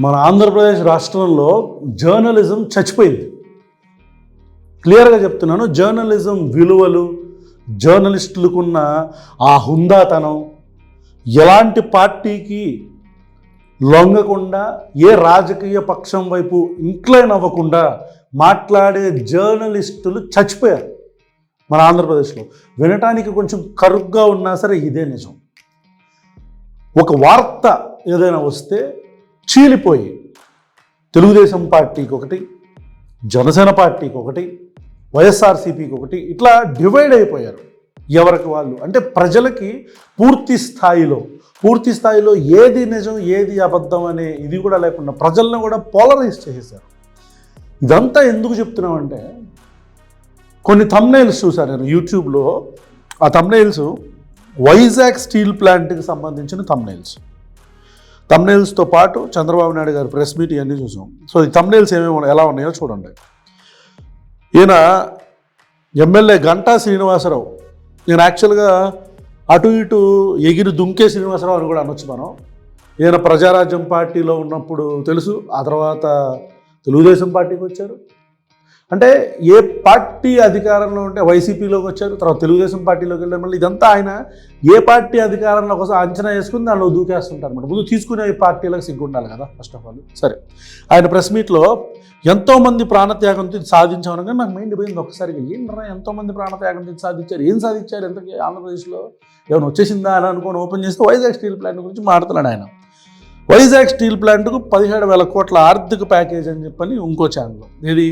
మన ఆంధ్రప్రదేశ్ రాష్ట్రంలో జర్నలిజం చచ్చిపోయింది. క్లియర్గా చెప్తున్నాను జర్నలిజం విలువలు జర్నలిస్టులకున్న ఆ హుందాతనం ఎలాంటి పార్టీకి లొంగకుండా ఏ రాజకీయ పక్షం వైపు ఇంక్లైన్ అవ్వకుండా మాట్లాడే జర్నలిస్టులు చచ్చిపోయారు మన ఆంధ్రప్రదేశ్లో. వినటానికి కొంచెం కరుగ్గా ఉన్నా సరే ఇదే నిజం. ఒక వార్త ఏదైనా వస్తే చీలిపోయి తెలుగుదేశం పార్టీకి ఒకటి జనసేన పార్టీకి ఒకటి వైఎస్ఆర్సీపీకి ఒకటి ఇట్లా డివైడ్ అయిపోయారు. ఎవరికి వాళ్ళు? అంటే ప్రజలకి పూర్తి స్థాయిలో పూర్తి స్థాయిలో ఏది నిజం ఏది అబద్ధం అనే ఇది కూడా లేకుండా ప్రజలను కూడా పోలరైజ్ చేసేసారు ఇదంతా ఎందుకు చెప్తున్నామంటే కొన్ని తమ్నైల్స్ చూశాను నేను యూట్యూబ్లో. ఆ తమ్నైల్స్ వైజాగ్ స్టీల్ ప్లాంట్కి సంబంధించిన తమ్నైల్స్ తమ్నైల్స్తో పాటు చంద్రబాబు నాయుడు గారి ప్రెస్ మీట్ ఇవన్నీ చూసాం. సో ఈ తమ్నైల్స్ ఏమేమి ఎలా ఉన్నాయో చూడండి. ఈయన ఎమ్మెల్యే గంటా శ్రీనివాసరావు. నేను యాక్చువల్గా అటు ఇటు ఎగిరి దుంకే శ్రీనివాసరావు అని కూడా అనొచ్చు మనం. ఈయన ప్రజారాజ్యం పార్టీలో ఉన్నప్పుడు తెలుసు ఆ తర్వాత తెలుగుదేశం పార్టీకి వచ్చారు. అంటే ఏ పార్టీ అధికారంలో ఉంటే వైసీపీలోకి వచ్చారు తర్వాత తెలుగుదేశం పార్టీలోకి వెళ్ళారు మళ్ళీ ఇదంతా ఆయన ఏ పార్టీ అధికారంలో కోసం అంచనా వేసుకుని దానిలో దూకేస్తుంటారు అనమాట. ముందు తీసుకునే పార్టీలకు సిగ్గు ఉండాలి కదా ఫస్ట్ ఆఫ్ ఆల్ సరే. ఆయన ప్రెస్ మీట్లో ఎంతోమంది ప్రాణత్యాగంతో ఇది సాధించామనగా నాకు మైండ్ పోయింది ఒకసారిగా ఏంటన్నా ఎంతోమంది ప్రాణత్యాగంతో ఇది సాధించారు? ఏం సాధించారు? ఎంత ఆంధ్రప్రదేశ్లో ఏమైనా వచ్చేసిందా? అని అనుకొని ఓపెన్ చేస్తే వైజాగ్ స్టీల్ ప్లాంట్ గురించి మాట్లాడుతున్నాడు ఆయన. వైజాగ్ స్టీల్ ప్లాంట్కు పదిహేడు వేల కోట్ల ఆర్థిక ప్యాకేజ్ అని చెప్పని ఇంకో ఛానల్ ఇది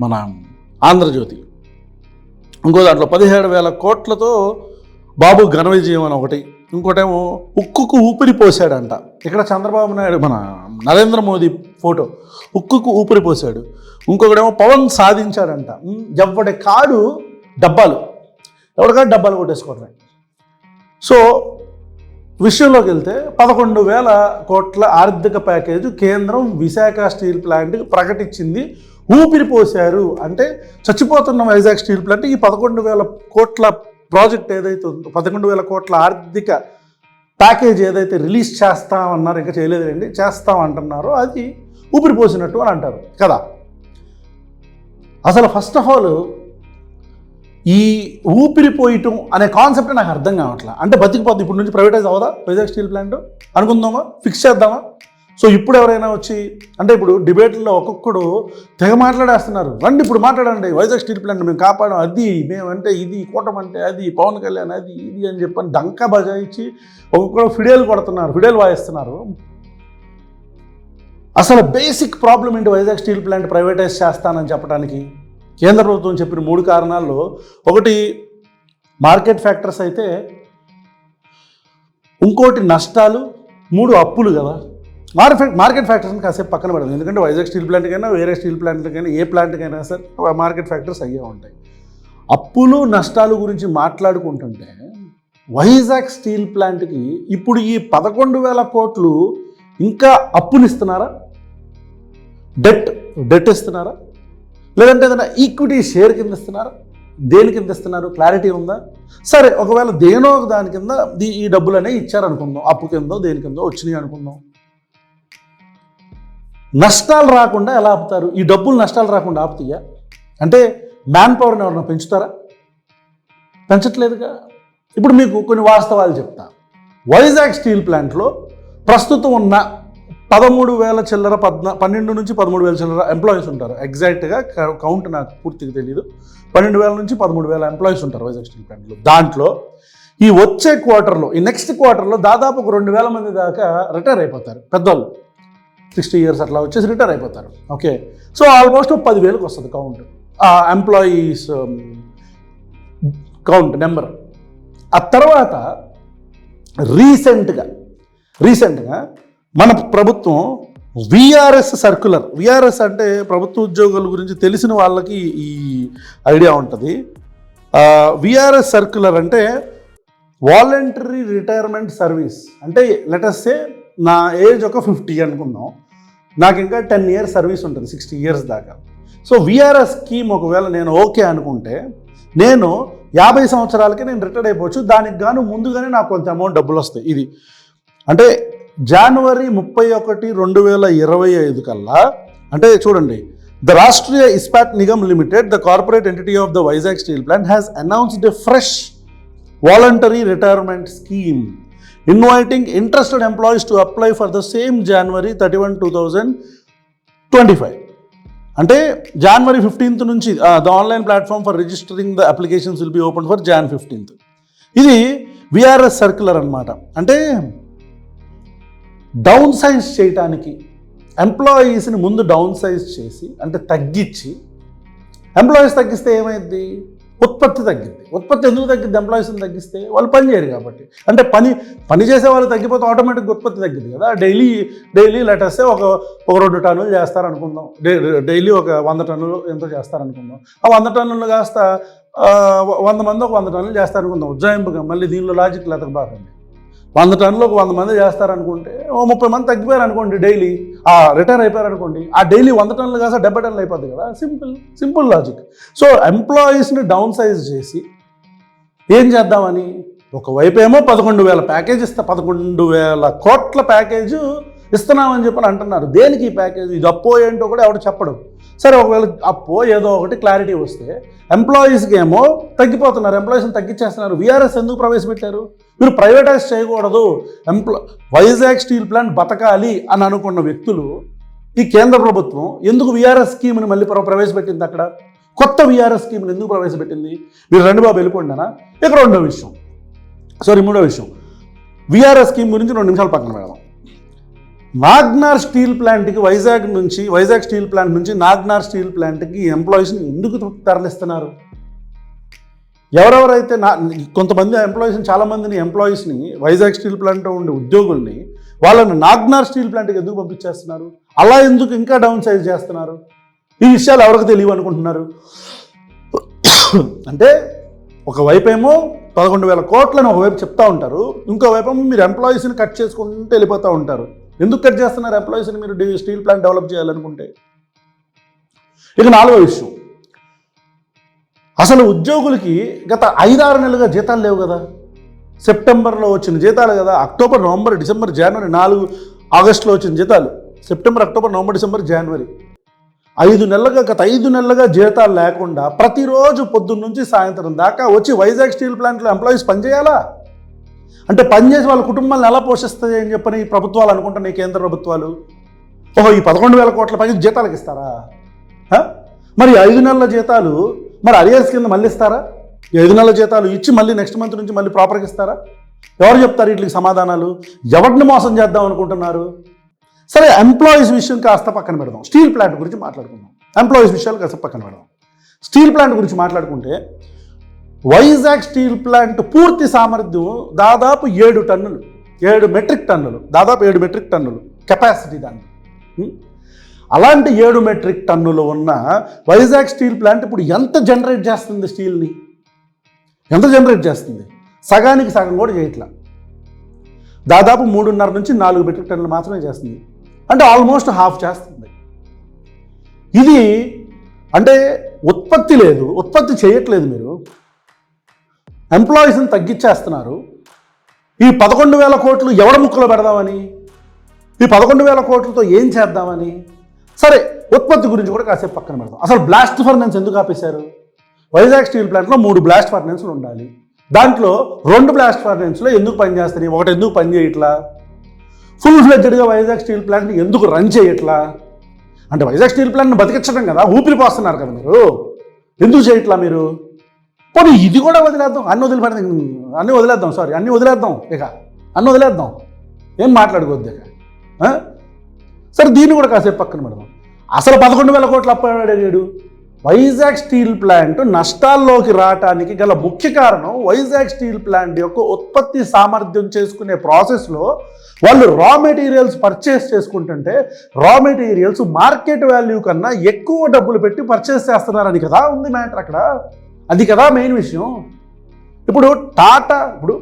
మన ఆంధ్రజ్యోతి. ఇంకో దాంట్లో పదిహేడు వేల కోట్లతో బాబు ఘన విజయం అని ఒకటి. ఇంకోటేమో ఉక్కుకు ఊపిరి పోసాడంట. ఇక్కడ చంద్రబాబు నాయుడు మన నరేంద్ర మోదీ ఫోటో. ఉక్కుకు ఊపిరి పోసాడు. ఇంకొకటేమో పవన్ సాధించాడంట. ఎవడి కాడు డబ్బాలు. ఎవరికాడు డబ్బాలు కొట్టేసుకోవడమే. సో విషయంలోకి వెళ్తే పదకొండు వేల కోట్ల ఆర్థిక ప్యాకేజ్ కేంద్రం విశాఖ స్టీల్ ప్లాంట్కి ప్రకటించింది. ఊపిరి పోశారు. అంటే చచ్చిపోతున్న వైజాగ్ స్టీల్ ప్లాంట్ ఈ పదకొండు వేల కోట్ల ప్రాజెక్ట్ ఏదైతే ఉందో పదకొండు వేల కోట్ల ఆర్థిక ప్యాకేజ్ ఏదైతే రిలీజ్ చేస్తామన్నారు ఇంకా చేయలేదండి చేస్తామంటున్నారో అది ఊపిరి పోసినట్టు అని అంటారు. కదా? అసలు ఫస్ట్ ఆఫ్ ఆల్ ఈ ఊపిరిపోయటం అనే కాన్సెప్ట్ నాకు అర్థం కావట్లా. అంటే బతికిపోద్ది. ఇప్పుడు నుంచి ప్రైవేటైజ్ అవ్వదా? Vizag steel plant? అనుకుందామా ఫిక్స్ చేద్దామా? సో ఇప్పుడు ఎవరైనా వచ్చి అంటే ఇప్పుడు డిబేట్లో ఒక్కొక్కడు తెగ మాట్లాడేస్తున్నారు. రండి ఇప్పుడు మాట్లాడండి. వైజాగ్ స్టీల్ ప్లాంట్ మేము కాపాడం. అది మేమంటే ఇది కూటమంటే అది పవన్ కళ్యాణ్ అది ఇది అని చెప్పని డంకా బజాయించి ఒక్కొక్కడు ఫిడేలు కొడుతున్నారు. ఫిడేలు వాయిస్తున్నారు. అసలు బేసిక్ ప్రాబ్లం ఏంటి వైజాగ్ స్టీల్ ప్లాంట్ ప్రైవేటైజ్ చేస్తానని చెప్పడానికి? కేంద్ర ప్రభుత్వం చెప్పిన మూడు కారణాల్లో ఒకటి మార్కెట్ ఫ్యాక్టర్స్ అయితే ఇంకోటి నష్టాలు మూడు అప్పులు కదా. మార్కెట్ మార్కెట్ ఫ్యాక్టర్స్ని కాసేపు పక్కన పెడదాం. ఎందుకంటే వైజాగ్ స్టీల్ ప్లాంట్కైనా వేరే స్టీల్ ప్లాంట్లకైనా ఏ ప్లాంట్కైనా సరే మార్కెట్ ఫ్యాక్టర్స్ అయ్యే ఉంటాయి. అప్పులు నష్టాలు గురించి మాట్లాడుకుంటుంటే వైజాగ్ స్టీల్ ప్లాంట్కి ఇప్పుడు ఈ పదకొండు వేల కోట్లు ఇంకా అప్పునిస్తున్నారా? డెట్ డెట్ ఇస్తున్నారా? లేదంటే ఏదైనా ఈక్విటీ షేర్ కింద ఇస్తున్నారు? దేని కింద ఇస్తున్నారు? క్లారిటీ ఉందా? సరే ఒకవేళ దేనో ఒక దాని కింద ఈ డబ్బులు అనేవి ఇచ్చారనుకుందాం. అప్పు కిందో దేని కిందో వచ్చినాయి అనుకుందాం. నష్టాలు రాకుండా ఎలా ఆపుతారు? ఈ డబ్బులు నష్టాలు రాకుండా ఆపుతాయా? అంటే మ్యాన్ పవర్ని ఎవరన్నా పెంచుతారా? పెంచట్లేదుగా? ఇప్పుడు మీకు కొన్ని వాస్తవాలు చెప్తా. వైజాగ్ స్టీల్ ప్లాంట్లో ప్రస్తుతం ఉన్న పదమూడు వేల చిల్లర పద్నా పన్నెండు నుంచి పదమూడు వేల చిల్లర ఎంప్లాయీస్ ఉంటారు. ఎగ్జాక్ట్గా కౌంట్ నాకు పూర్తిగా తెలియదు పన్నెండు వేల నుంచి పదమూడు వేల ఎంప్లాయీస్ ఉంటారు వైజాగ్ స్టీల్ ప్లాంట్లో. దాంట్లో ఈ వచ్చే క్వార్టర్లో ఈ నెక్స్ట్ క్వార్టర్లో దాదాపు ఒక రెండు వేల మంది దాకా రిటైర్ అయిపోతారు. పెద్దోళ్ళు. సిక్స్టీ ఇయర్స్ అట్లా వచ్చేసి రిటైర్ అయిపోతారు. ఓకే సో ఆల్మోస్ట్ పదివేలకు వస్తుంది కౌంట్ ఆ ఎంప్లాయీస్ కౌంట్ నెంబర్ ఆ తర్వాత రీసెంట్గా రీసెంట్గా మన ప్రభుత్వం విఆర్ఎస్ సర్క్యులర్ విఆర్ఎస్ అంటే ప్రభుత్వ ఉద్యోగుల గురించి తెలిసిన వాళ్ళకి ఈ ఐడియా ఉంటుంది. విఆర్ఎస్ సర్క్యులర్ అంటే వాలంటరీ రిటైర్మెంట్ సర్వీస్ అంటే లెటస్సే నా ఏజ్ ఒక ఫిఫ్టీ అనుకుందాం. నాకు ఇంకా టెన్ ఇయర్స్ సర్వీస్ ఉంటుంది సిక్స్టీ ఇయర్స్ దాకా. సో విఆర్ఎస్ స్కీమ్ ఒకవేళ నేను ఓకే అనుకుంటే నేను యాభై సంవత్సరాలకి నేను రిటైర్ అయిపోవచ్చు. దానికి గాను ముందుగానే నాకు కొంత అమౌంట్ డబ్బులు వస్తాయి. ఇది అంటే జనవరి ముప్పై ఒకటి రెండు వేల ఇరవై ఐదు కల్లా అంటే చూడండి the Rashtriya Ispat Nigam limited the corporate entity of the Vizag steel plant has announced a fresh voluntary retirement scheme inviting interested employees to apply for the same January thirty one two thousand twenty five అంటే January fifteenth నుంచి the online platform for registering the applications will be open for Jan fifteenth ఇది VRS circular అన్నమాట. అంటే down size చేయటానికి ఎంప్లాయీస్ని ముందు down size చేసి అంటే తగ్గించి ఎంప్లాయీస్ తగ్గిస్తే ఏమైంది? ఉత్పత్తి తగ్గింది. ఉత్పత్తి ఎందుకు తగ్గింది? ఎంప్లాయీస్ని తగ్గిస్తే వాళ్ళు పని చేయరు కాబట్టి. అంటే పని పని చేసే వాళ్ళు తగ్గిపోతే ఆటోమేటిక్గా ఉత్పత్తి తగ్గింది కదా. డైలీ డైలీ లెటర్సే ఒక ఒక రెండు టన్నులు చేస్తారనుకుందాం. డే- డైలీ ఒక వంద టన్నులు ఎంతో చేస్తారనుకుందాం. ఆ వంద టన్నులు కాస్త వంద మంది ఒక వంద టన్నులు చేస్తారనుకుందాం. ఉజ్జాయింపుగా. మళ్ళీ దీనిలో లాజిక్ లేతకబాకండి వంద టన్నులకు వంద మంది చేస్తారనుకుంటే ఓ ముప్పై మంది తగ్గిపోయారు అనుకోండి డైలీ ఆ రిటైర్ అయిపోయారు అనుకోండి ఆ డైలీ వంద టన్నులు కాస్త డెబ్బై టన్నులు అయిపోద్ది కదా సింపుల్ సింపుల్ లాజిక్. సో ఎంప్లాయీస్ని డౌన్ సైజ్ చేసి ఏం చేద్దామని ఒకవైపు ఏమో పదకొండు వేల ప్యాకేజ్ ఇస్తా పదకొండు వేల కోట్ల ప్యాకేజ్ ఇస్తున్నామని చెప్పని అంటున్నారు. దేనికి ఈ ప్యాకేజ్? ఇది అప్పో ఏంటో కూడా ఎవడు చెప్పడం. సరే ఒకవేళ అప్పో ఏదో ఒకటి క్లారిటీ వస్తే ఎంప్లాయీస్కి ఏమో తగ్గిపోతున్నారు ఎంప్లాయీస్ని తగ్గించేస్తున్నారు. వీఆర్ఎస్ ఎందుకు ప్రవేశపెట్టారు? మీరు ప్రైవేటైజ్ చేయకూడదు. ఎంప్లా వైజాగ్ స్టీల్ ప్లాంట్ బతకాలి అని అనుకున్న వ్యక్తులు ఈ కేంద్ర ప్రభుత్వం ఎందుకు విఆర్ఎస్ స్కీమ్ని మళ్ళీ ప్రవేశపెట్టింది అక్కడ? కొత్త విఆర్ఎస్ స్కీమ్ని ఎందుకు ప్రవేశపెట్టింది? మీరు రెండు బాబు వెళ్ళిపోండినా? ఇక రెండో విషయం. సారీ మూడో విషయం. విఆర్ఎస్ స్కీమ్ గురించి రెండు నిమిషాలు పక్కన పెడదాం. నాగ్నార్ స్టీల్ ప్లాంట్కి వైజాగ్ నుంచి వైజాగ్ స్టీల్ ప్లాంట్ నుంచి నాగ్నార్ స్టీల్ ప్లాంట్కి ఎంప్లాయీస్ని ఎందుకు తరలిస్తున్నారు? ఎవరెవరైతే నా కొంతమంది ఎంప్లాయీస్ని చాలామందిని ఎంప్లాయీస్ని వైజాగ్ స్టీల్ ప్లాంట్లో ఉండే ఉద్యోగుల్ని వాళ్ళని నాగ్నార్ స్టీల్ ప్లాంట్కి ఎందుకు పంపించేస్తున్నారు? అలా ఎందుకు ఇంకా డౌన్ సైజ్ చేస్తున్నారు? ఈ విషయాలు ఎవరికి తెలియవు అనుకుంటున్నారు? అంటే ఒకవైపు ఏమో పదకొండు వేల కోట్లని ఒకవైపు చెప్తా ఉంటారు ఇంకోవైపు మీరు ఎంప్లాయీస్ని కట్ చేసుకుంటూ వెళ్ళిపోతూ ఉంటారు. ఎందుకు కట్ చేస్తున్నారు ఎంప్లాయీస్ని మీరు? స్టీల్ ప్లాంట్ డెవలప్ చేయాలనుకుంటే. ఇక నాలుగో విషయం అసలు ఉద్యోగులకి గత ఐదారు నెలలుగా జీతాలు లేవు కదా. సెప్టెంబర్లో వచ్చిన జీతాలు కదా. అక్టోబర్ నవంబర్ డిసెంబర్ జనవరి నాలుగు ఆగస్టులో వచ్చిన జీతాలు. సెప్టెంబర్ అక్టోబర్ నవంబర్ డిసెంబర్ జనవరి. ఐదు నెలలుగా గత ఐదు నెలలుగా జీతాలు లేకుండా ప్రతిరోజు పొద్దున్న నుంచి సాయంత్రం దాకా వచ్చి వైజాగ్ స్టీల్ ప్లాంట్లో ఎంప్లాయీస్ పనిచేయాలా? అంటే పనిచేసి వాళ్ళ కుటుంబాలను ఎలా పోషిస్తాయి అని చెప్పని ఈ ప్రభుత్వాలు అనుకుంటున్నాయి కేంద్ర ప్రభుత్వాలు? ఓహో ఈ పదకొండు వేల కోట్ల పైన జీతాలకు ఇస్తారా? మరి ఐదు నెలల జీతాలు మరి అరియర్స్ కింద మళ్ళీ ఇస్తారా? ఐదు నెలల జీతాలు ఇచ్చి మళ్ళీ నెక్స్ట్ మంత్ నుంచి మళ్ళీ ప్రాపర్గా ఇస్తారా? ఎవరు చెప్తారు వీటికి సమాధానాలు? ఎవరిని మోసం చేద్దాం అనుకుంటున్నారు? సరే ఎంప్లాయీస్ విషయం కాస్త పక్కన పెడదాం. స్టీల్ ప్లాంట్ గురించి మాట్లాడుకుందాం. ఎంప్లాయీస్ విషయాలు కాస్త పక్కన పెడదాం. స్టీల్ ప్లాంట్ గురించి మాట్లాడుకుంటే వైజాగ్ స్టీల్ ప్లాంట్ పూర్తి సామర్థ్యం దాదాపు ఏడు టన్నులు. ఏడు మెట్రిక్ టన్నులు. దాదాపు ఏడు మెట్రిక్ టన్నులు. కెపాసిటీ దాన్ని. అలాంటి ఏడు మెట్రిక్ టన్నులు ఉన్న వైజాగ్ స్టీల్ ప్లాంట్ ఇప్పుడు ఎంత జనరేట్ చేస్తుంది స్టీల్ని? ఎంత జనరేట్ చేస్తుంది? సగానికి సగం కూడా చేయట్లా. దాదాపు మూడున్నర నుంచి నాలుగు మెట్రిక్ టన్నులు మాత్రమే చేస్తుంది. అంటే ఆల్మోస్ట్ హాఫ్ చేస్తుంది. ఇది అంటే ఉత్పత్తి లేదు. ఉత్పత్తి చేయట్లేదు మీరు. ఎంప్లాయీస్ని తగ్గించేస్తున్నారు. ఈ పదకొండు వేల కోట్లు ఎవడ ముక్కలో పెడదామని? ఈ పదకొండు వేల కోట్లతో ఏం చేద్దామని? సరే ఉత్పత్తి గురించి కూడా కాసేపు పక్కన పెడతాం అసలు బ్లాస్ట్ ఫర్నెన్స్ ఎందుకు ఆపేశారు? వైజాగ్ స్టీల్ ప్లాంట్లో మూడు బ్లాస్ట్ ఫర్నెన్స్లు ఉండాలి. దాంట్లో రెండు బ్లాస్ట్ ఫర్నెన్స్లో ఎందుకు పనిచేస్తాయి ఒకటి ఎందుకు పని చేయట్లా? ఫుల్ ఫ్లెడ్జెడ్గా వైజాగ్ స్టీల్ ప్లాంట్ని ఎందుకు రన్ చేయట్లా? అంటే వైజాగ్ స్టీల్ ప్లాంట్ని బతికించడం కదా ఊపిరి పోస్తున్నారు కదా మీరు. ఎందుకు చేయట్లా మీరు? పోనీ ఇది కూడా వదిలేద్దాం. అన్ని వదిలిపెడదాం. అన్నీ వదిలేద్దాం సారీ అన్ని వదిలేద్దాం ఇక. అన్ని వదిలేద్దాం. ఏం మాట్లాడుకోవద్దు ఇక. సరే దీన్ని కూడా కాసేపు పక్కన పెడదాం. అసలు పదకొండు వేల కోట్లు అప్పాడాడు వైజాగ్ స్టీల్ ప్లాంట్ నష్టాల్లోకి రావటానికి గల ముఖ్య కారణం వైజాగ్ స్టీల్ ప్లాంట్ యొక్క ఉత్పత్తి సామర్థ్యం చేసుకునే ప్రాసెస్లో వాళ్ళు రా మెటీరియల్స్ పర్చేస్ చేసుకుంటుంటే రా మెటీరియల్స్ మార్కెట్ వాల్యూ కన్నా ఎక్కువ డబ్బులు పెట్టి పర్చేస్ చేస్తున్నారని కదా ఉంది మ్యాటర్ అక్కడ. అది కదా మెయిన్ విషయం. ఇప్పుడు టాటా ఇప్పుడు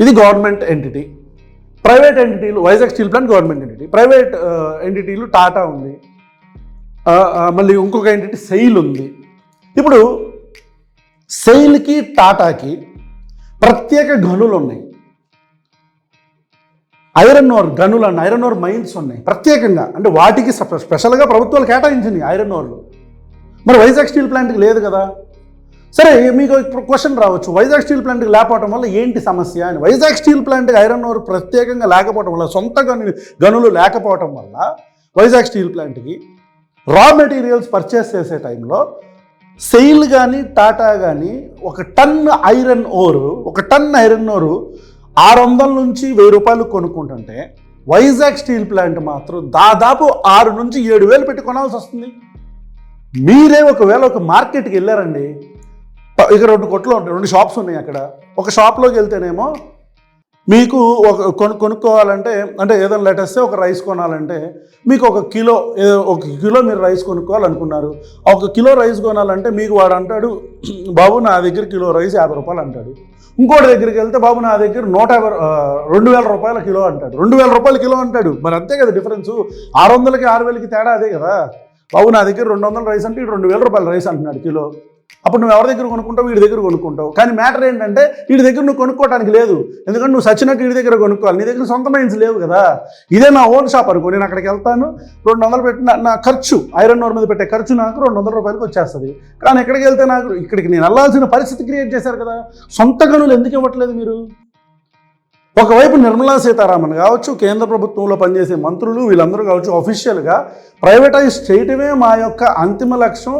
ఇది government entity. Private ఎంటిటీలు Vizag steel plant government entity. Private ఎంటిటీలు Tata ఉంది. మళ్ళీ ఇంకొక ఎంటిటీ సెయిల్ ఉంది. ఇప్పుడు సెయిల్కి టాటాకి ప్రత్యేక గనులు ఉన్నాయి ఐరన్ ఓర్ గనులు అన్న ఐరన్ ఓర్ మైన్స్ ఉన్నాయి. ప్రత్యేకంగా అంటే వాటికి స్పెషల్గా ప్రభుత్వాలు కేటాయించింది ఐరన్ ఓర్లు. మరి వైజాగ్ స్టీల్ ప్లాంట్కి లేదు కదా. సరే మీకు ఇప్పుడు క్వశ్చన్ రావచ్చు. వైజాగ్ స్టీల్ ప్లాంట్కి లేకపోవడం వల్ల ఏంటి సమస్య అని. వైజాగ్ స్టీల్ ప్లాంట్కి ఐరన్ ఓర్ ప్రత్యేకంగా లేకపోవడం వల్ల సొంత గను గనులు లేకపోవడం వల్ల వైజాగ్ స్టీల్ ప్లాంట్కి రా మెటీరియల్స్ పర్చేస్ చేసే టైంలో సెయిల్ కానీ టాటా కానీ ఒక టన్ ఐరన్ ఓరు ఒక టన్ ఐరన్ ఓరు ఆరు వందల నుంచి వెయ్యి రూపాయలు కొనుక్కుంటుంటే వైజాగ్ స్టీల్ ప్లాంట్ మాత్రం దాదాపు ఆరు నుంచి ఏడు వేలు పెట్టి కొనాల్సి వస్తుంది. మీరే ఒకవేళ ఒక మార్కెట్కి వెళ్ళారండి ఇక రెండు కొట్లు ఉంటాయి రెండు షాప్స్ ఉన్నాయి అక్కడ. ఒక షాప్లోకి వెళ్తేనేమో మీకు ఒక కొను కొనుక్కోవాలంటే అంటే ఏదైనా లేటెస్ట్ ఒక రైస్ కొనాలంటే మీకు ఒక కిలో ఒక కిలో మీరు రైస్ కొనుక్కోవాలనుకున్నారు. ఒక కిలో రైస్ కొనాలంటే మీకు వాడు అంటాడు బాబు నా దగ్గర కిలో రైస్ యాభై రూపాయలు అంటాడు. ఇంకోటి దగ్గరికి వెళ్తే బాబు నా దగ్గర నూట యాభై రెండు వేల రూపాయల కిలో అంటాడు. రెండు వేల రూపాయల కిలో అంటాడు. మరి అంతే కదా డిఫరెన్స్. ఆరు వందలకి ఆరు వేలకి తేడా అదే కదా. బాబు నా దగ్గర రెండు వందల రైస్ అంటే రెండు వేల రూపాయల రైస్ అంటున్నాడు కిలో. అప్పుడు నువ్వు ఎవరి దగ్గర కొనుక్కుంటావు వీడి దగ్గర కొనుక్కుంటావు. కానీ మ్యాటర్ ఏంటంటే వీడి దగ్గర నువ్వు కొనుక్కోవడానికి లేదు. ఎందుకంటే నువ్వు సచ్చినట్టు వీడి దగ్గర కొనుక్కోవాలి. నీ దగ్గర సొంత మైన్స్ లేవు కదా. ఇదే నా ఓన్ షాప్ అనుకో నేను అక్కడికి వెళ్తాను. రెండు వందలు పెట్టిన నా- ఖర్చు ఐరన్ నోర్ మీద పెట్టే ఖర్చు నాకు రెండు వందల రూపాయలకి వచ్చేస్తుంది. కానీ ఎక్కడికి వెళ్తే నాకు ఇక్కడికి నేను వెళ్ళాల్సిన పరిస్థితి క్రియేట్ చేశారు కదా. సొంత గనులు ఎందుకు ఇవ్వట్లేదు మీరు? ఒకవైపు నిర్మలా సీతారామన్ కావచ్చు కేంద్ర ప్రభుత్వంలో పనిచేసే మంత్రులు వీళ్ళందరూ కావచ్చు అఫీషియల్గా ప్రైవేటైజ్ చేయటమే మా యొక్క అంతిమ లక్ష్యం.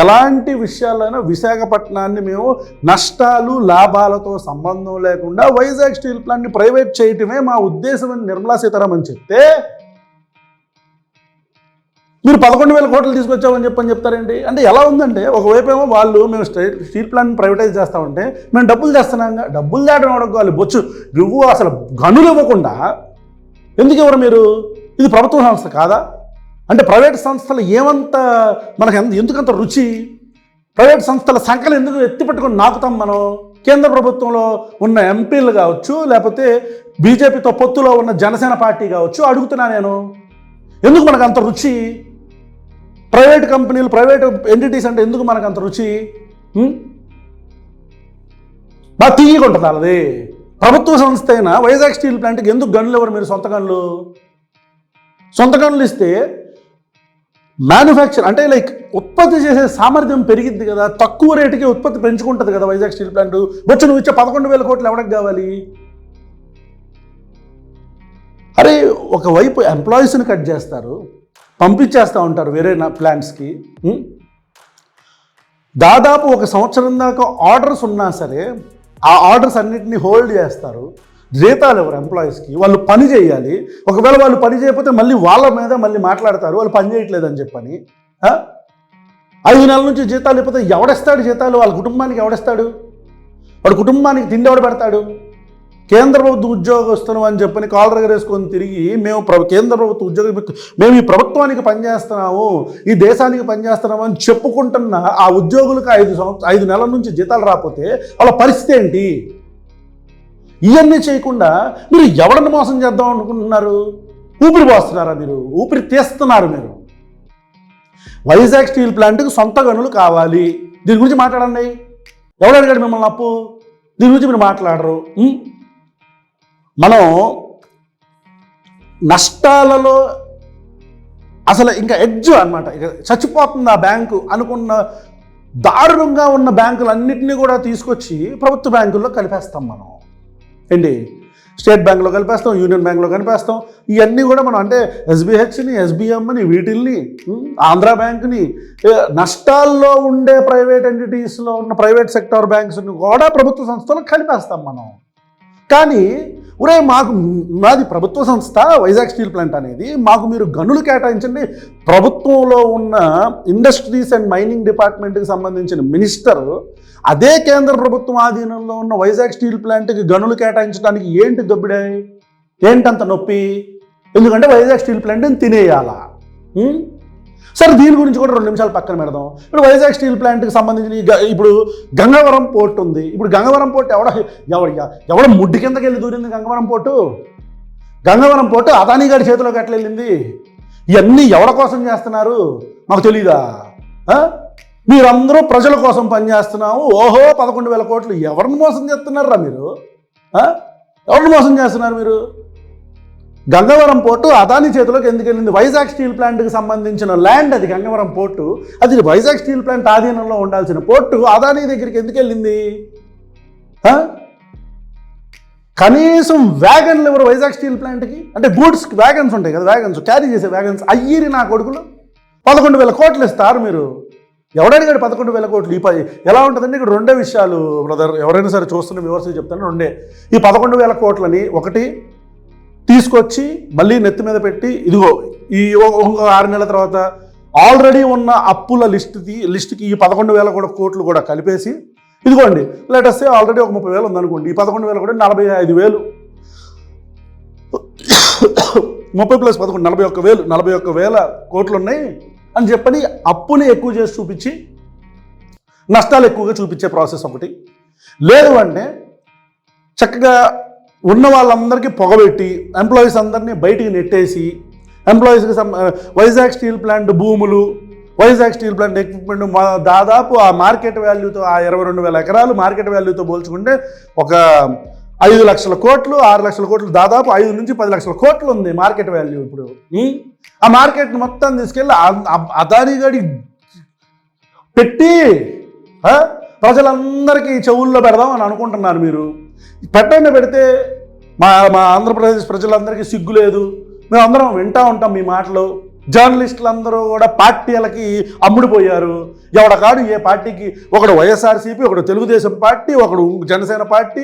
ఎలాంటి విషయాలైనా విశాఖపట్నాన్ని మేము నష్టాలు లాభాలతో సంబంధం లేకుండా వైజాగ్ స్టీల్ ప్లాంట్ని ప్రైవేట్ చేయటమే మా ఉద్దేశం అని నిర్మలా సీతారామన్ చెప్తే మీరు పదకొండు వేల కోట్లు తీసుకొచ్చామని చెప్పని చెప్తారండి అంటే ఎలా ఉందంటే ఒకవైపు ఏమో వాళ్ళు మేము స్టే- స్టీల్ ప్లాంట్ ప్రైవేటైజ్ చేస్తామంటే మేము డబ్బులు చేస్తున్నాం డబ్బులు దాటం అడగాలి బొచ్చు. నువ్వు అసలు గనులు ఇవ్వకుండా ఎందుకు ఇవ్వరు మీరు? ఇది ప్రభుత్వ సంస్థ కాదా? అంటే ప్రైవేట్ సంస్థలు ఏమంత మనకు ఎంత ఎందుకంత రుచి? ప్రైవేట్ సంస్థల సంఖ్యలు ఎందుకు ఎత్తిపెట్టుకొని నాకుతాం మనం? కేంద్ర ప్రభుత్వంలో ఉన్న ఎంపీలు కావచ్చు లేకపోతే బీజేపీతో పొత్తులో ఉన్న జనసేన పార్టీ కావచ్చు అడుగుతున్నా నేను. ఎందుకు మనకు అంత రుచి? ప్రైవేట్ కంపెనీలు ప్రైవేట్ ఎంటిటీస్ అంటే ఎందుకు మనకు అంత రుచి? బాగా తీయగా ఉంటుంది వాళ్ళది. ప్రభుత్వ సంస్థ అయినా వైజాగ్ స్టీల్ ప్లాంట్కి ఎందుకు గన్లు ఎవరు మీరు? సొంత గనులు. సొంత గనులు ఇస్తే మ్యానుఫ్యాక్చర్ అంటే లైక్ ఉత్పత్తి చేసే సామర్థ్యం పెరిగింది కదా. తక్కువ రేటుకి ఉత్పత్తి పెంచుకుంటుంది కదా వైజాగ్ స్టీల్ ప్లాంట్ వచ్చి నువ్వు ఇచ్చే పదకొండు వేల కోట్లు ఎవరికి కావాలి? అరే ఒకవైపు ఎంప్లాయీస్ని కట్ చేస్తారు. పంపించేస్తూ ఉంటారు వేరే ప్లాంట్స్కి దాదాపు ఒక సంవత్సరం దాకా ఆర్డర్స్ ఉన్నా సరే ఆ ఆర్డర్స్ అన్నింటినీ హోల్డ్ చేస్తారు. జీతాలు ఎవరు? ఎంప్లాయీస్కి. వాళ్ళు పని చేయాలి. ఒకవేళ వాళ్ళు పని చేయకపోతే మళ్ళీ వాళ్ళ మీద మళ్ళీ మాట్లాడతారు. వాళ్ళు పని చేయట్లేదని చెప్పని. ఐదు నెలల నుంచి జీతాలు ఇవ్వకపోతే ఎవడిస్తాడు జీతాలు? వాళ్ళ కుటుంబానికి ఎవడేస్తాడు? వాడు కుటుంబానికి తిండి ఎవడు పెడతాడు? కేంద్ర ప్రభుత్వ ఉద్యోగస్తులు అని చెప్పని కాలర్ వేసుకొని తిరిగి మేము ప్ర కేంద్ర ప్రభుత్వ ఉద్యోగం మేము ఈ ప్రభుత్వానికి పనిచేస్తున్నాము ఈ దేశానికి పనిచేస్తున్నాము అని చెప్పుకుంటున్న ఆ ఉద్యోగులకు ఐదు సంవత్సరం ఐదు నెలల నుంచి జీతాలు రాకపోతే వాళ్ళ పరిస్థితి ఏంటి? ఇవన్నీ చేయకుండా మీరు ఎవరిని మోసం చేద్దాం అనుకుంటున్నారు? ఊపిరి పోస్తున్నారా మీరు? ఊపిరి తీస్తున్నారు మీరు. వైజాగ్ స్టీల్ ప్లాంట్కి సొంత గనులు కావాలి. దీని గురించి మాట్లాడండి. ఎవడు అడిగాడు మిమ్మల్ని అప్పు? దీని గురించి మీరు మాట్లాడరు. మనం నష్టాలలో అసలు ఇంకా ఎడ్జ్ అన్నమాట. ఇక చచ్చిపోతుంది ఆ బ్యాంకు అనుకున్న దారుణంగా ఉన్న బ్యాంకులన్నింటినీ కూడా తీసుకొచ్చి ప్రభుత్వ బ్యాంకుల్లో కలిపేస్తాం మనం. ఏంటి? స్టేట్ బ్యాంక్లో కలిపేస్తాం యూనియన్ బ్యాంక్లో కలిపేస్తాం. ఇవన్నీ కూడా మనం అంటే ఎస్బీహెచ్ని ఎస్బీఎంని వీటిల్ని ఆంధ్ర బ్యాంక్ని నష్టాల్లో ఉండే ప్రైవేట్ ఎంటిటీస్లో ఉన్న ప్రైవేట్ సెక్టార్ బ్యాంక్స్ని కూడా ప్రభుత్వ సంస్థలో కలిపేస్తాం మనం. కానీ ఒరే మాకు మాది ప్రభుత్వ సంస్థ వైజాగ్ స్టీల్ ప్లాంట్ అనేది. మాకు మీరు గనులు కేటాయించండి. ప్రభుత్వంలో ఉన్న ఇండస్ట్రీస్ అండ్ మైనింగ్ డిపార్ట్మెంట్కి సంబంధించిన మినిస్టర్ అదే కేంద్ర ప్రభుత్వం ఆధీనంలో ఉన్న వైజాగ్ స్టీల్ ప్లాంట్కి గనులు కేటాయించడానికి ఏంటి దొబ్బిడే? ఏంటంత నొప్పి? ఎందుకంటే వైజాగ్ స్టీల్ ప్లాంట్ని తినేయాలా? సరే దీని గురించి కూడా రెండు నిమిషాలు పక్కన పెడదాం. ఇప్పుడు వైజాగ్ స్టీల్ ప్లాంట్కి సంబంధించిన ఇప్పుడు గంగవరం పోర్ట్ ఉంది. ఇప్పుడు గంగవరం పోర్ట్ ఎవడ ఎవడ ఎవడ ముడ్డి కిందకి వెళ్ళి దూరింది గంగవరం పోర్టు? గంగవరం పోర్టు అదానీ గారి చేతిలోకి అట్లా వెళ్ళింది? ఇవన్నీ ఎవడ కోసం చేస్తున్నారు? మాకు తెలీదా? మీరందరూ ప్రజల కోసం పనిచేస్తున్నాము ఓహో పదకొండు వేల కోట్లు ఎవరిని మోసం చేస్తున్నారా మీరు? ఎవరిని మోసం చేస్తున్నారు మీరు? గంగవరం పోర్టు అదాని చేతిలోకి ఎందుకు వెళ్ళింది? వైజాగ్ స్టీల్ ప్లాంట్కి సంబంధించిన ల్యాండ్ అది గంగవరం పోర్టు. అది వైజాగ్ స్టీల్ ప్లాంట్ ఆధీనంలో ఉండాల్సిన పోర్టు అదాని దగ్గరికి ఎందుకు వెళ్ళింది? కనీసం వ్యాగన్లు ఎవరు వైజాగ్ స్టీల్ ప్లాంట్కి? అంటే గూడ్స్ వ్యాగన్స్ ఉంటాయి కదా వ్యాగన్స్ క్యారీ చేసే వ్యాగన్స్. అయ్యిరి నా కొడుకులు. పదకొండు వేల కోట్లు ఇస్తారు మీరు. ఎవడడిగాడు పదకొండు వేల కోట్లు? ఈ పది ఎలా ఉంటుందంటే ఇక్కడ రెండే విషయాలు బ్రదర్. ఎవరైనా సరే చూస్తున్న వివర్స్ చెప్తాను రెండే. ఈ పదకొండు వేల కోట్లని ఒకటి తీసుకొచ్చి మళ్ళీ నెత్తి మీద పెట్టి ఇదిగో ఈ ఒక- ఆరు నెలల తర్వాత ఆల్రెడీ ఉన్న అప్పుల లిస్ట్ లిస్ట్కి ఈ పదకొండు వేల కూడా కోట్లు కూడా కలిపేసి ఇదిగోండి లేటెస్ట్ ఆల్రెడీ ఒక ముప్పై వేలు ఉందనుకోండి ఈ పదకొండు వేలు కూడా నలభై ఐదు వేలు. ముప్పై ప్లస్ పదకొండు నలభై ఒక్క వేలు నలభై ఒక్క వేల కోట్లు ఉన్నాయి అని చెప్పని అప్పుని ఎక్కువ చేసి చూపించి నష్టాలు ఎక్కువగా చూపించే ప్రాసెస్ ఒకటి. లేదు అంటే చక్కగా ఉన్న వాళ్ళందరికీ పొగబెట్టి ఎంప్లాయీస్ అందరినీ బయటికి నెట్టేసి ఎంప్లాయీస్కి వైజాగ్ స్టీల్ ప్లాంట్ భూములు వైజాగ్ స్టీల్ ప్లాంట్ ఎక్విప్మెంట్ మా- దాదాపు ఆ మార్కెట్ వాల్యూతో ఆ ఇరవై రెండు వేల ఎకరాలు మార్కెట్ వాల్యూతో పోల్చుకుంటే ఒక ఐదు లక్షల కోట్లు ఆరు లక్షల కోట్లు దాదాపు ఐదు నుంచి పది లక్షల కోట్లు ఉంది మార్కెట్ వాల్యూ ఇప్పుడు? ఆ మార్కెట్ మొత్తం తీసుకెళ్ళి అదాని గడి పెట్టి ప్రజలందరికీ చెవుల్లో పెడదాం అని అనుకుంటున్నారు మీరు పెట్టండి పెడితే మా మా ఆంధ్రప్రదేశ్ ప్రజలందరికీ సిగ్గు లేదు. మేమందరం వింటా ఉంటాం మీ మాటలు. జర్నలిస్టులందరూ కూడా పార్టీలకి అమ్ముడుపోయారు. ఎవడకాడు ఏ పార్టీకి? ఒకడు వైఎస్ఆర్సీపీ ఒకడు తెలుగుదేశం పార్టీ ఒకడు జనసేన పార్టీ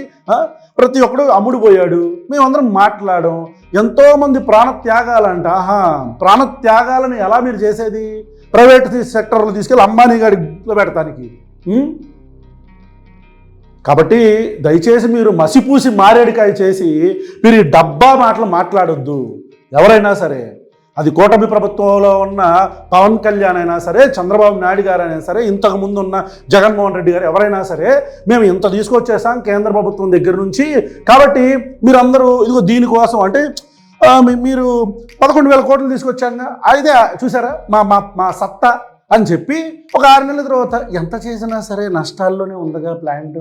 ప్రతి ఒక్కడు అమ్ముడుపోయాడు. మేమందరం మాట్లాడడం ఎంతోమంది ప్రాణత్యాగాలంట. ఆహా ప్రాణత్యాగాలను ఎలా మీరు చేసేది? ప్రైవేట్ సెక్టర్లో తీసుకెళ్ళి అంబానీ గారి పెడతానికి. కాబట్టి దయచేసి మీరు మసిపూసి మారేడుకాయ చేసి మీరు ఈ డబ్బా మాటలు మాట్లాడొద్దు. ఎవరైనా సరే అది కూటమి ప్రభుత్వంలో ఉన్న పవన్ కళ్యాణ్ అయినా సరే చంద్రబాబు నాయుడు గారు అయినా సరే ఇంతకు ముందు ఉన్న జగన్మోహన్ రెడ్డి గారు ఎవరైనా సరే మేము ఇంత తీసుకొచ్చేసాం కేంద్ర ప్రభుత్వం దగ్గర నుంచి. కాబట్టి మీరందరూ ఇదిగో దీనికోసం అంటే మీరు పదకొండు వేల కోట్లు తీసుకొచ్చాక అయితే చూసారా? మా మా మా సత్తా అని చెప్పి ఒక ఆరు నెలల తర్వాత ఎంత చేసినా సరే నష్టాల్లోనే ఉందిగా ప్లాంట్.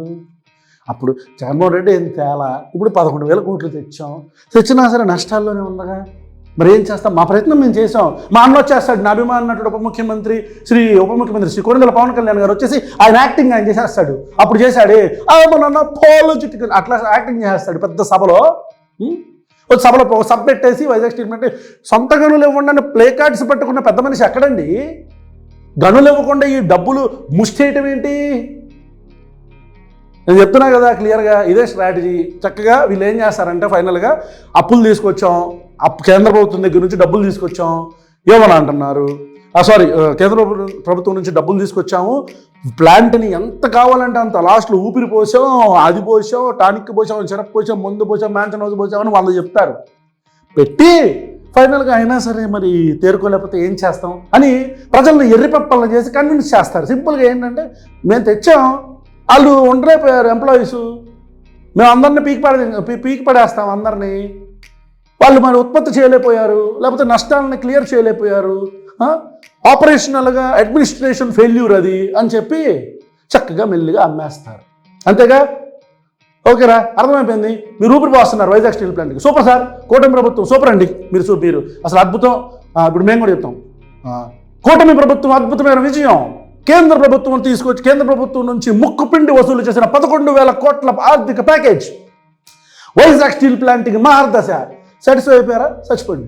అప్పుడు జగన్మోహన్ రెడ్డి ఏం తేలా? ఇప్పుడు పదకొండు వేల కోట్లు తెచ్చాం. తెచ్చినా సరే నష్టాల్లోనే ఉండగా. మరి ఏం చేస్తాం? మా ప్రయత్నం మేము చేసాం మా అన్న వచ్చేస్తాడు నా అభిమాన నటుడు ఉప ముఖ్యమంత్రి శ్రీ ఉప ముఖ్యమంత్రి శ్రీ కొనిదల పవన్ కళ్యాణ్ గారు వచ్చేసి ఆయన యాక్టింగ్ ఆయన చేసేస్తాడు. అప్పుడు చేశాడే ఆ మన పోలో చుట్టూ అట్లా యాక్టింగ్ చేసేస్తాడు పెద్ద సభలో. ఒక సభలో ఒక పెట్టేసి వైజాగ్ స్టేట్మెంట్ సొంత గనులు ఇవ్వండి ప్లే కార్డ్స్ పెట్టుకున్న పెద్ద మనిషి ఎక్కడండి? గనులు ఇవ్వకుండా ఈ డబ్బులు ముష్టేయటం ఏంటి? నేను చెప్తున్నా కదా క్లియర్గా ఇదే స్ట్రాటజీ. చక్కగా వీళ్ళు ఏం చేస్తారంటే ఫైనల్గా అప్పులు తీసుకొచ్చాం. అప్పు కేంద్ర ప్రభుత్వం దగ్గర నుంచి డబ్బులు తీసుకొచ్చాం. ఏమని అంటున్నారు? సారీ కేంద్ర ప్రభుత్వం నుంచి డబ్బులు తీసుకొచ్చాము. ప్లాంట్ని ఎంత కావాలంటే అంత లాస్ట్లో ఊపిరి పోసాం అది పోసాం టానిక్ పోసాం చెరప్ పోసాం మందు పోసాం మ్యాన్షన్ హౌస్ పోసామని అని వాళ్ళు చెప్తారు. పెట్టి ఫైనల్గా అయినా సరే మరి తేరుకోలేకపోతే ఏం చేస్తాం? అని ప్రజలను ఎర్రిపప్పలను చేసి కన్విన్స్ చేస్తారు. సింపుల్గా ఏంటంటే మేము తెచ్చాం వాళ్ళు ఉండలేకపోయారు ఎంప్లాయీస్ మేము అందరిని పీక్ పడే పీ- పడేస్తాం అందరినీ. వాళ్ళు మరి ఉత్పత్తి చేయలేకపోయారు లేకపోతే నష్టాలను క్లియర్ చేయలేకపోయారు. ఆపరేషనల్గా అడ్మినిస్ట్రేషన్ ఫెయిల్యూర్ అది అని చెప్పి చక్కగా మెల్లిగా అమ్మేస్తారు. అంతేగా? ఓకేరా అర్థమైపోయింది? మీరు ఊపిరి పోస్తున్నారు వైజాగ్ స్టీల్ ప్లాంట్కి. సూపర్ సార్ కూటమి ప్రభుత్వం సూపర్ అండి. మీరు సూ- మీరు. అసలు అద్భుతం. ఇప్పుడు మేము కూడా చెప్తాం. కూటమి ప్రభుత్వం అద్భుతమైన విజయం. కేంద్ర ప్రభుత్వం తీసుకొచ్చి కేంద్ర ప్రభుత్వం నుంచి ముక్కుపిండి వసూలు చేసిన పదకొండు వేల కోట్ల ఆర్థిక ప్యాకేజ్. వైజాగ్ స్టీల్ ప్లాంట్కి మహర్దశ. సాటిస్ఫై అయిపోయారా? చచ్చిపోండి